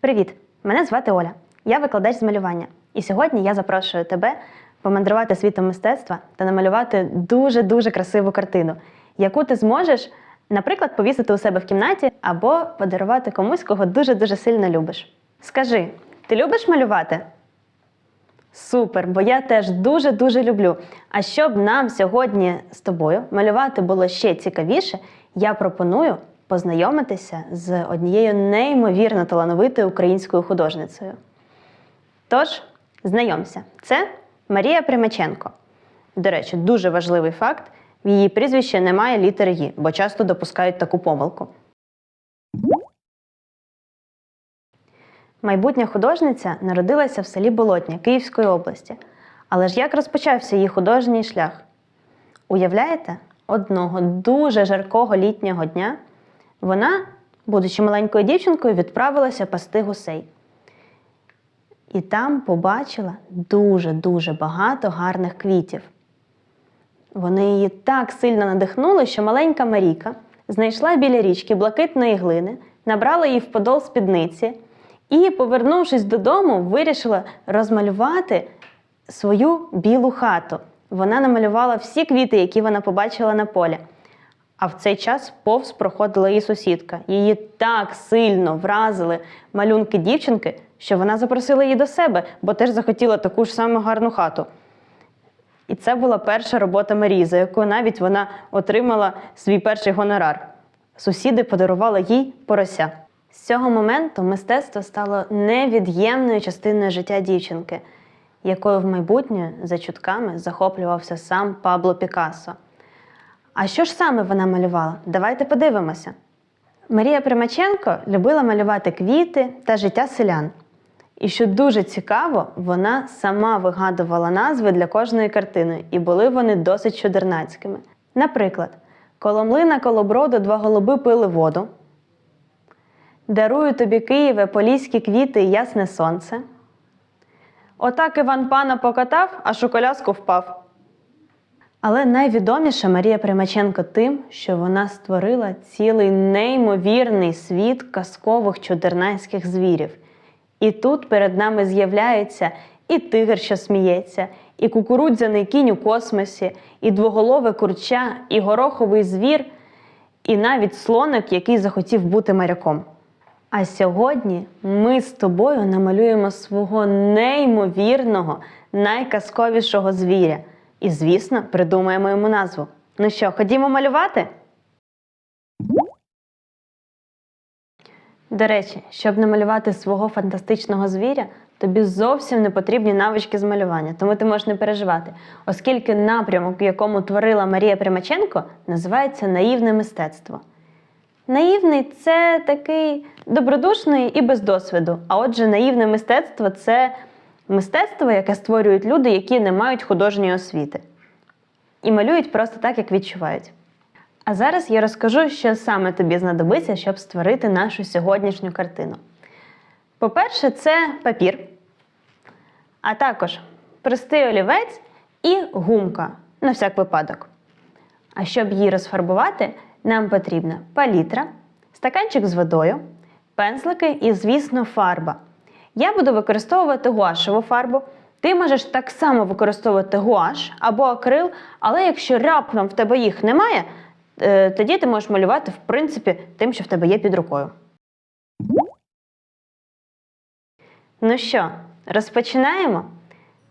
Привіт! Мене звати Оля. Я викладач з малювання. І сьогодні я запрошую тебе помандрувати світом мистецтва та намалювати дуже-дуже красиву картину, яку ти зможеш, наприклад, повісити у себе в кімнаті або подарувати комусь, кого дуже-дуже сильно любиш. Скажи, ти любиш малювати? Супер, бо я теж дуже-дуже люблю. А щоб нам сьогодні з тобою малювати було ще цікавіше, я пропоную познайомитися з однією неймовірно талановитою українською художницею. Тож, знайомся, це Марія Примаченко. До речі, дуже важливий факт: в її прізвищі немає літери «Ї», бо часто допускають таку помилку. Майбутня художниця народилася в селі Болотня Київської області. Але ж як розпочався її художній шлях? Уявляєте, одного дуже жаркого літнього дня вона, будучи маленькою дівчинкою, відправилася пасти гусей. І там побачила дуже-дуже багато гарних квітів. Вони її так сильно надихнули, що маленька Марійка знайшла біля річки блакитної глини, набрала її в подол спідниці і, повернувшись додому, вирішила розмалювати свою білу хату. Вона намалювала всі квіти, які вона побачила на полі. А в цей час повз проходила її сусідка. Її так сильно вразили малюнки дівчинки, що вона запросила її до себе, бо теж захотіла таку ж саму гарну хату. І це була перша робота Марії, за яку навіть вона отримала свій перший гонорар. Сусіди подарували їй порося. З цього моменту мистецтво стало невід'ємною частиною життя дівчинки, якою в майбутнє за чутками захоплювався сам Пабло Пікассо. А що ж саме вона малювала? Давайте подивимося. Марія Примаченко любила малювати квіти та життя селян. І що дуже цікаво, вона сама вигадувала назви для кожної картини, і були вони досить чудернацькими. Наприклад, коломлина колоброду два голуби пили воду. Дарую тобі Києве поліські квіти і ясне сонце. Отак Іван пана покатав, аж у коляску впав. Але найвідоміша Марія Примаченко тим, що вона створила цілий неймовірний світ казкових чудернацьких звірів. І тут перед нами з'являється і тигр, що сміється, і кукурудзяний кінь у космосі, і двоголове курча, і гороховий звір, і навіть слоник, який захотів бути моряком. А сьогодні ми з тобою намалюємо свого неймовірного, найказковішого звіря. І, звісно, придумаємо йому назву. Ну що, ходімо малювати? До речі, щоб намалювати свого фантастичного звіря, тобі зовсім не потрібні навички з малювання, тому ти можеш не переживати, оскільки напрямок, в якому творила Марія Примаченко, називається наївне мистецтво. Наївний це такий добродушний і без досвіду. А отже, наївне мистецтво це мистецтво, яке створюють люди, які не мають художньої освіти. І малюють просто так, як відчувають. А зараз я розкажу, що саме тобі знадобиться, щоб створити нашу сьогоднішню картину. По-перше, це папір, а також простий олівець і гумка на всяк випадок. А щоб її розфарбувати, нам потрібна палітра, стаканчик з водою, пензлики і, звісно, фарба. Я буду використовувати гуашеву фарбу. Ти можеш так само використовувати гуаш або акрил, але якщо раптом в тебе їх немає, е, тоді ти можеш малювати, в принципі, тим, що в тебе є під рукою. Ну що, розпочинаємо?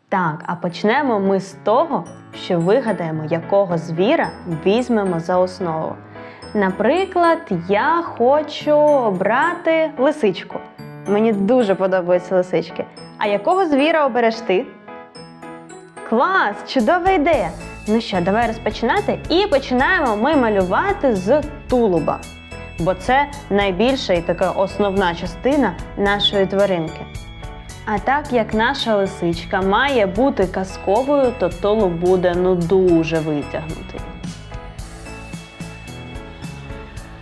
Так, а почнемо ми з того, що вигадаємо, якого звіра візьмемо за основу. Наприклад, я хочу обрати лисичку. Мені дуже подобаються лисички. А якого звіра обереш ти? Клас! Чудова ідея! Ну що, давай розпочинати. І починаємо ми малювати з тулуба. Бо це найбільша і така основна частина нашої тваринки. А так як наша лисичка має бути казковою, то тулуб буде ну дуже витягнутий.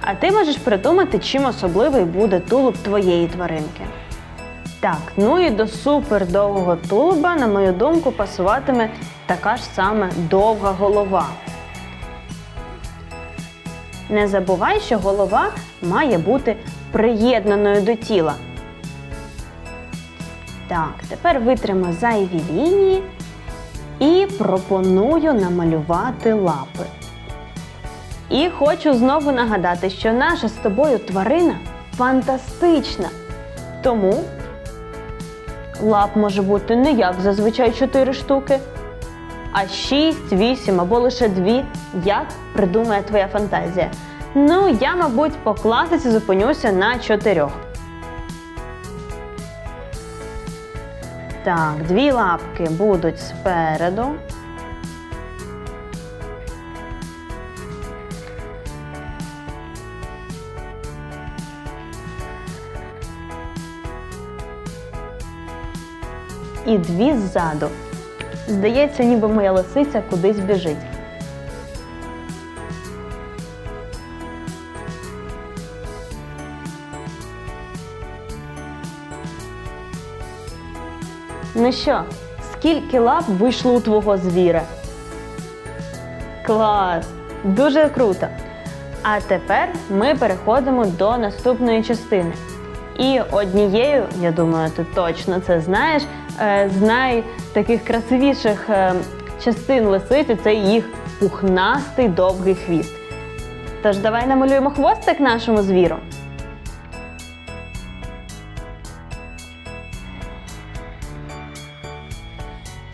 А ти можеш придумати, чим особливий буде тулуб твоєї тваринки. Так, ну і до супер довгого тулуба, на мою думку, пасуватиме така ж саме довга голова. Не забувай, що голова має бути приєднаною до тіла. Так, тепер витримо зайві лінії і пропоную намалювати лапи. І хочу знову нагадати, що наша з тобою тварина фантастична. Тому лап може бути не як зазвичай 4 штуки, а 6, 8 або лише 2, як придумає твоя фантазія. Ну, я, мабуть, по класиці зупинюся на 4. Так, дві лапки будуть спереду. І дві ззаду. Здається, ніби моя лисиця кудись біжить. Ну що, скільки лап вийшло у твого звіра? Клас! Дуже круто! А тепер ми переходимо до наступної частини. І однією, я думаю, ти точно це знаєш, з найтаких красивіших е, частин лисиці це їх пухнастий довгий хвіст. Тож давай намалюємо хвостик нашому звіру.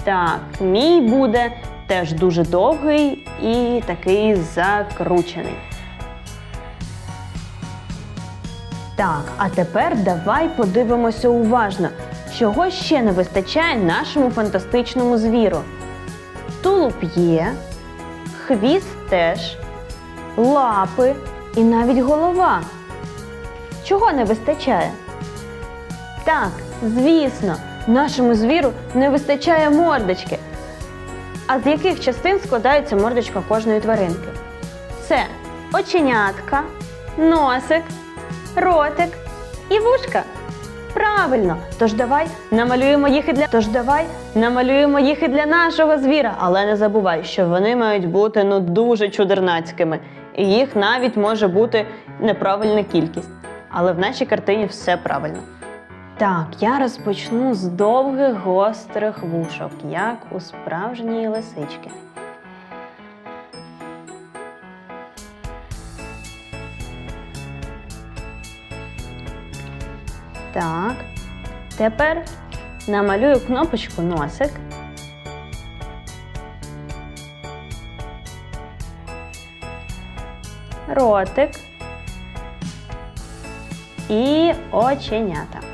Так, мій буде теж дуже довгий і такий закручений. Так, а тепер давай подивимося уважно, чого ще не вистачає нашому фантастичному звіру. Тулуб є, хвіст теж, лапи і навіть голова. Чого не вистачає? Так, звісно, нашому звіру не вистачає мордочки. А з яких частин складається мордочка кожної тваринки? Це оченятка, носик, ротик і вушка. Правильно, тож давай намалюємо їх і для тож давай намалюємо їх і для нашого звіра, але не забувай, що вони мають бути ну дуже чудернацькими, і їх навіть може бути неправильна кількість. Але в нашій картині все правильно. Так, я розпочну з довгих гострих вушок, як у справжньої лисички. Так. Тепер намалюю кнопочку носик. Ротик і оченята.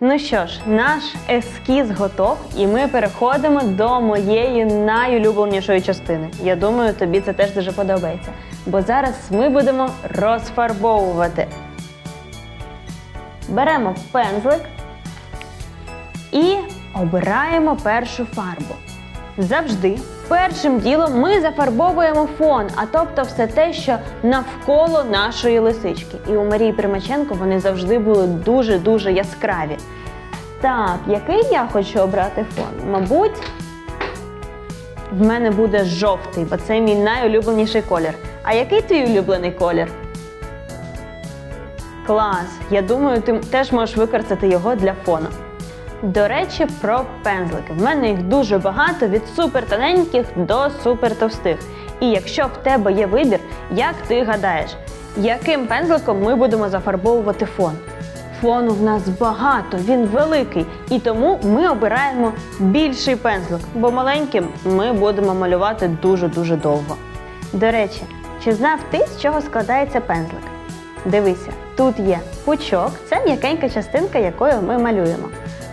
Ну що ж, наш ескіз готов, і ми переходимо до моєї найулюбленішої частини. Я думаю, тобі це теж дуже подобається. Бо зараз ми будемо розфарбовувати. Беремо пензлик і обираємо першу фарбу. Завжди першим ділом ми зафарбовуємо фон, а тобто все те, що навколо нашої лисички. І у Марії Примаченко вони завжди були дуже-дуже яскраві. Так, який я хочу обрати фон? Мабуть, в мене буде жовтий, бо це мій найулюбленіший колір. А який твій улюблений колір? Клас! Я думаю, ти теж можеш використати його для фону. До речі, про пензлики. В мене їх дуже багато від супертоненьких до супертовстих. І якщо в тебе є вибір, як ти гадаєш, яким пензликом ми будемо зафарбовувати фон? Фону в нас багато, він великий, і тому ми обираємо більший пензлик, бо маленьким ми будемо малювати дуже-дуже довго. До речі, чи знав ти, з чого складається пензлик? Дивися, тут є пучок, це м'якенька частинка, якою ми малюємо.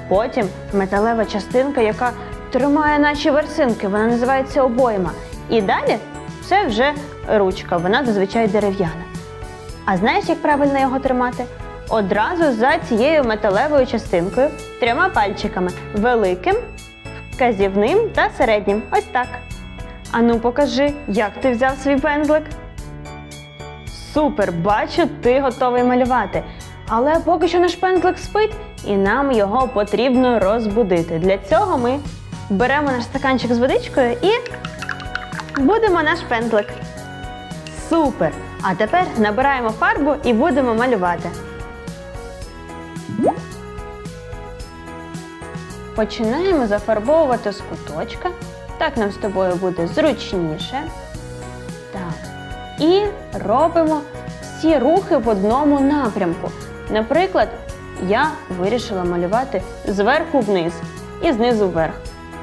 Потім металева частинка, яка тримає наші версинки, вона називається обойма. І далі це вже ручка, вона зазвичай дерев'яна. А знаєш, як правильно його тримати? Одразу за цією металевою частинкою трьома пальчиками великим, вказівним та середнім. Ось так. Ану, покажи, як ти взяв свій пензлик. Супер! Бачу, ти готовий малювати. Але поки що наш пензлик спить, і нам його потрібно розбудити. Для цього ми беремо наш стаканчик з водичкою і будемо наш пензлик. Супер! А тепер набираємо фарбу і будемо малювати. Починаємо зафарбовувати з куточка. Так нам з тобою буде зручніше. Так. І робимо всі рухи в одному напрямку. Наприклад, я вирішила малювати зверху вниз і знизу вверх.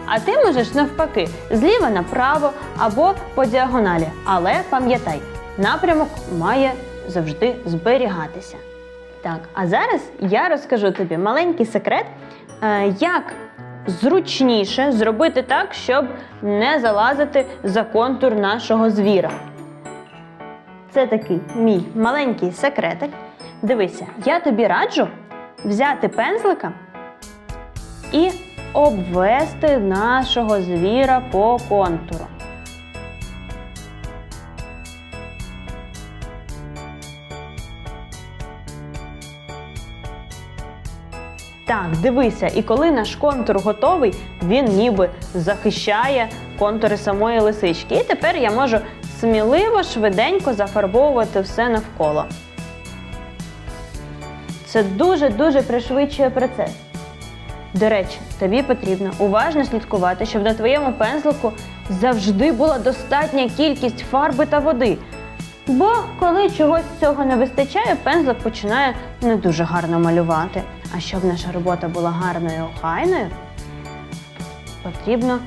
А ти можеш навпаки, зліва направо або по діагоналі. Але пам'ятай, напрямок має завжди зберігатися. Так, а зараз я розкажу тобі маленький секрет, е, як зручніше зробити так, щоб не залазити за контур нашого звіра. Це такий мій маленький секретик. Дивися, я тобі раджу взяти пензлика і обвести нашого звіра по контуру. Так, дивися, і коли наш контур готовий, він ніби захищає контури самої лисички. І тепер я можу сміливо, швиденько зафарбовувати все навколо. Це дуже-дуже пришвидшує процес. До речі, тобі потрібно уважно слідкувати, щоб на твоєму пензлику завжди була достатня кількість фарби та води. Бо коли чогось цього не вистачає, пензлик починає не дуже гарно малювати. А щоб наша робота була гарною і охайною, потрібно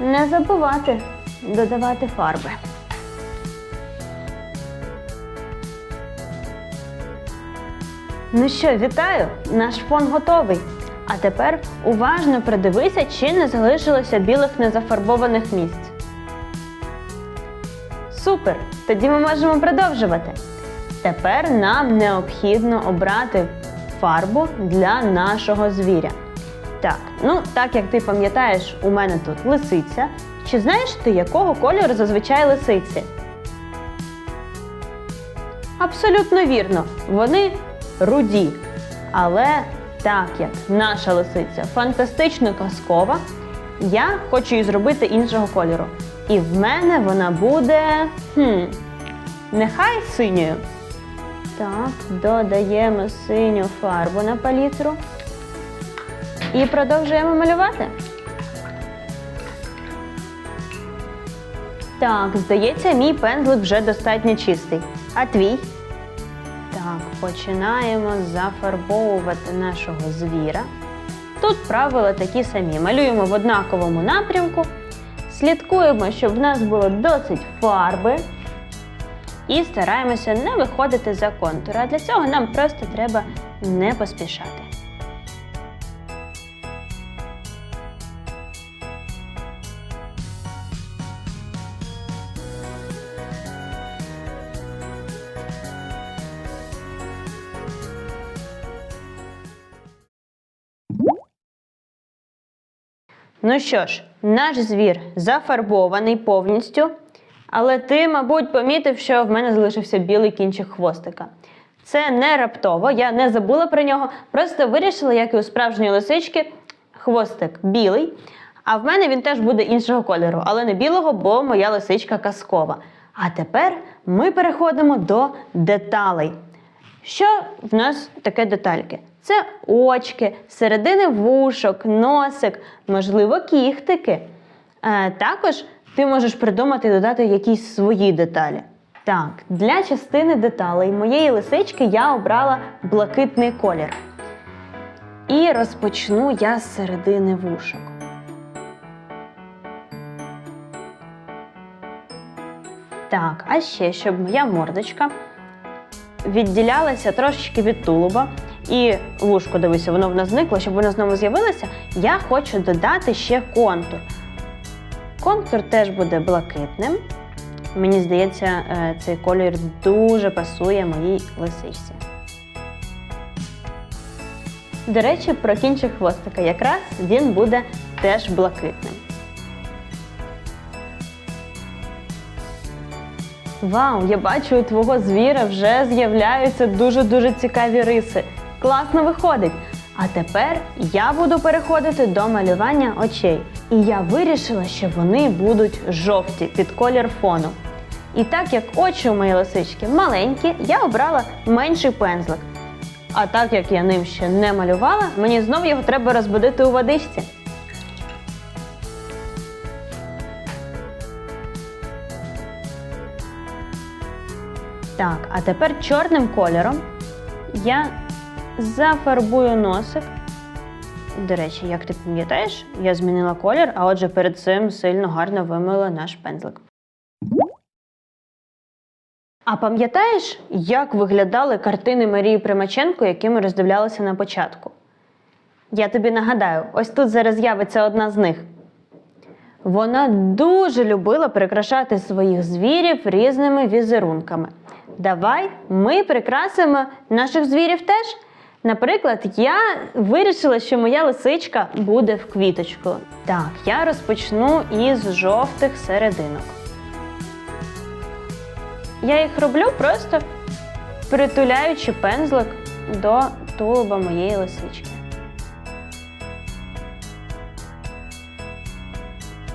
не забувати додавати фарби. Ну що, вітаю! Наш фон готовий. А тепер уважно придивися, чи не залишилося білих незафарбованих місць. Супер! Тоді ми можемо продовжувати. Тепер нам необхідно обрати фарбу для нашого звіря. Так, ну так як ти пам'ятаєш, у мене тут лисиця. Чи знаєш ти, якого кольору зазвичай лисиці? Абсолютно вірно, вони руді. Але так як наша лисиця фантастично казкова, я хочу її зробити іншого кольору. І в мене вона буде. Хм, нехай синьою. Так, додаємо синю фарбу на палітру. І продовжуємо малювати. Так, здається, мій пензлик вже достатньо чистий. А твій? Так, починаємо зафарбовувати нашого звіра. Тут правила такі самі. Малюємо в однаковому напрямку, слідкуємо, щоб в нас було досить фарби. І стараємося не виходити за контур. А для цього нам просто треба не поспішати. Ну що ж, наш звір зафарбований повністю. Але ти, мабуть, помітив, що в мене залишився білий кінчик хвостика. Це не раптово, я не забула про нього, просто вирішила, як і у справжньої лисички, хвостик білий. А в мене він теж буде іншого кольору, але не білого, бо моя лисичка казкова. А тепер ми переходимо до деталей. Що в нас таке детальки? Це очки, середини вушок, носик, можливо, кіхтики. Е, також ти можеш придумати і додати якісь свої деталі. Так, для частини деталей моєї лисички я обрала блакитний колір. І розпочну я з середини вушок. Так, а ще, щоб моя мордочка відділялася трошечки від тулуба, і вушко, дивися, воно в нас зникло, щоб воно знову з'явилося, я хочу додати ще контур. Контур теж буде блакитним. Мені здається, е, цей колір дуже пасує моїй лисичці. До речі, про кінчик хвостика. Якраз він буде теж блакитним. Вау, я бачу, у твого звіра вже з'являються дуже-дуже цікаві риси. Класно виходить. А тепер я буду переходити до малювання очей. І я вирішила, що вони будуть жовті під колір фону. І так як очі у моєї лисички маленькі, я обрала менший пензлик. А так як я ним ще не малювала, мені знову його треба розбудити у водичці. Так, а тепер чорним кольором я зафарбую носик. До речі, як ти пам'ятаєш, я змінила колір, а отже перед цим сильно гарно вимила наш пензлик. А пам'ятаєш, як виглядали картини Марії Примаченко, які ми роздивлялися на початку? Я тобі нагадаю, ось тут зараз з'явиться одна з них. Вона дуже любила прикрашати своїх звірів різними візерунками. Давай ми прикрасимо наших звірів теж. Наприклад, я вирішила, що моя лисичка буде в квіточку. Так, я розпочну із жовтих серединок. Я їх роблю просто притуляючи пензлик до тулуба моєї лисички.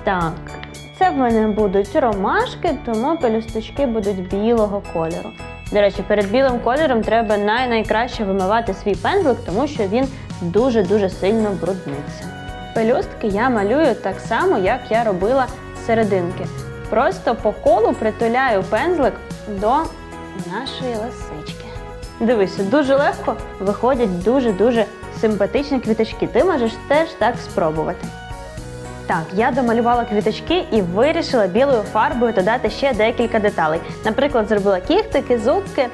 Так, це в мене будуть ромашки, тому пелюсточки будуть білого кольору. До речі, перед білим кольором треба най-найкраще вимивати свій пензлик, тому що він дуже-дуже сильно брудниться. Пелюстки я малюю так само, як я робила серединки. Просто по колу притуляю пензлик до нашої лисички. Дивися, дуже легко виходять дуже-дуже симпатичні квіточки. Ти можеш теж так спробувати. Так, я домалювала квіточки і вирішила білою фарбою додати ще декілька деталей. Наприклад, зробила кіхтики, зубки.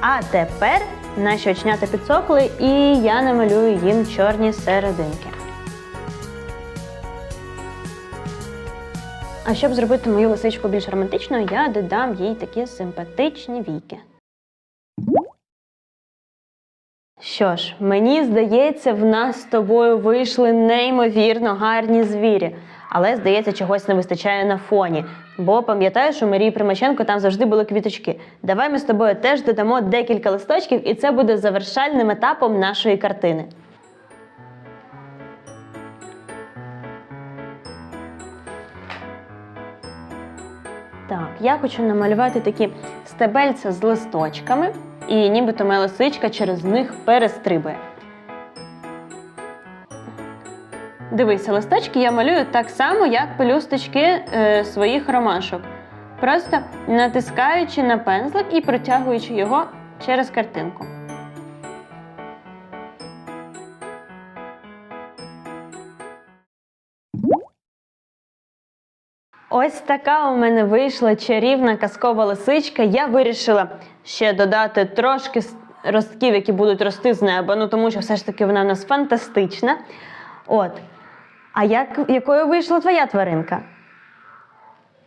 А тепер наші очнята підсохли, і я намалюю їм чорні серединки. А щоб зробити мою лисичку більш романтичною, я додам їй такі симпатичні війки. Що ж, мені здається, в нас з тобою вийшли неймовірно гарні звірі. Але, здається, чогось не вистачає на фоні. Бо пам'ятаєш, у Марії Примаченко там завжди були квіточки. Давай ми з тобою теж додамо декілька листочків, і це буде завершальним етапом нашої картини. Так, я хочу намалювати такі стебельця з листочками, і нібито моя лисичка через них перестрибує. Дивися, листочки я малюю так само, як пелюсточки е, своїх ромашок. Просто натискаючи на пензлик і протягуючи його через картинку. Ось така у мене вийшла чарівна казкова лисичка. Я вирішила ще додати трошки ростків, які будуть рости з неба, ну тому що все ж таки вона в нас фантастична. От. А як, якою вийшла твоя тваринка?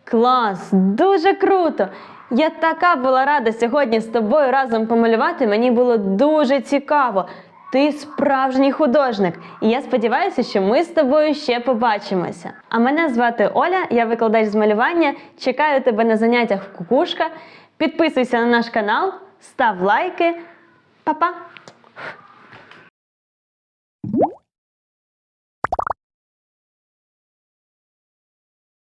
Клас! Дуже круто! Я така була рада сьогодні з тобою разом помалювати. Мені було дуже цікаво. Ти справжній художник, і я сподіваюся, що ми з тобою ще побачимося. А мене звати Оля, я викладач з малювання. Чекаю тебе на заняттях в кукушка. Підписуйся на наш канал, став лайки. Па-па!